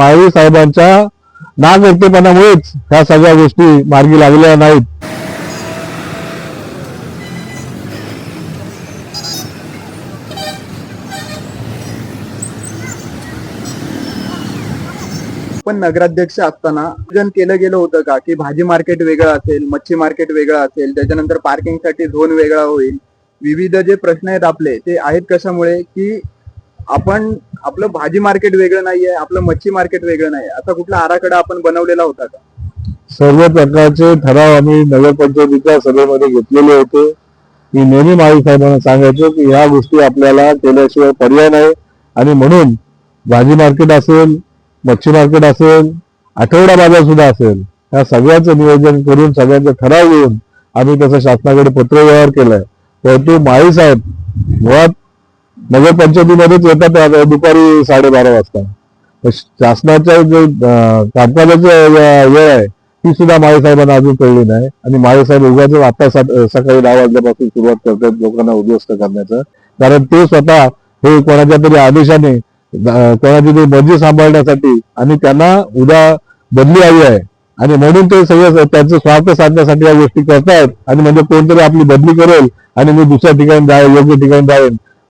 पायरी साहेबांच्या नागरिकतेपणामुळेच ह्या सगळ्या गोष्टी मार्गी लागलेल्या नाहीत. पण नगराध्यक्ष असताना नियोजन केलं गेलं होतं का? की भाजी मार्केट वेगळं असेल मच्छी मार्केट वेगळं असेल त्याच्यानंतर पार्किंगसाठी झोन वेगळा होईल. विविध जे प्रश्न आहेत आपले ते आहेत कशामुळे? की आपण आपलं भाजी मार्केट वेगळं नाहीये आपलं मच्छी मार्केट वेगळं नाही असा कुठला आराखडा आपण बनवलेला होता का? सर्व प्रकारचे ठराव आम्ही नगरपंचायतीच्या सभेमध्ये घेतलेले होते. मी नेहमी माळी साहेबांना सांगायचो की ह्या गोष्टी आपल्याला केल्याशिवाय पर्याय नाही. आणि म्हणून भाजी मार्केट असेल मच्छी मार्केट असेल आठवडा बाजार सुद्धा असेल ह्या सगळ्याचं नियोजन करून सगळ्यांचा ठराव घेऊन आम्ही तसं शासनाकडे पत्रव्यवहार केलाय. परंतु माळी साहेब मुळात नगरपंचायतीमध्येच येतात दुपारी साडेबारा वाजता. शासनाच्या जे कामकाजाची वेळ आहे ती सुद्धा माळेसाहेबांना अजून कळली नाही. आणि माळेसाहेब उगाच आता सकाळी दहा वाजल्यापासून सुरुवात करतात लोकांना उद्ध्वस्त करण्याचं. कारण ते स्वतः हे कोणाच्या तरी आदेशाने कोणाची तरी मर्जी सांभाळण्यासाठी आणि त्यांना उद्या बदली हवी आहे. आणि म्हणून ते सगळं त्यांचं स्वार्थ साधण्यासाठी या गोष्टी करतायत. आणि म्हणजे कोणतरी आपली बदली करेल आणि मी दुसऱ्या ठिकाणी जाईल योग्य ठिकाणी जाईल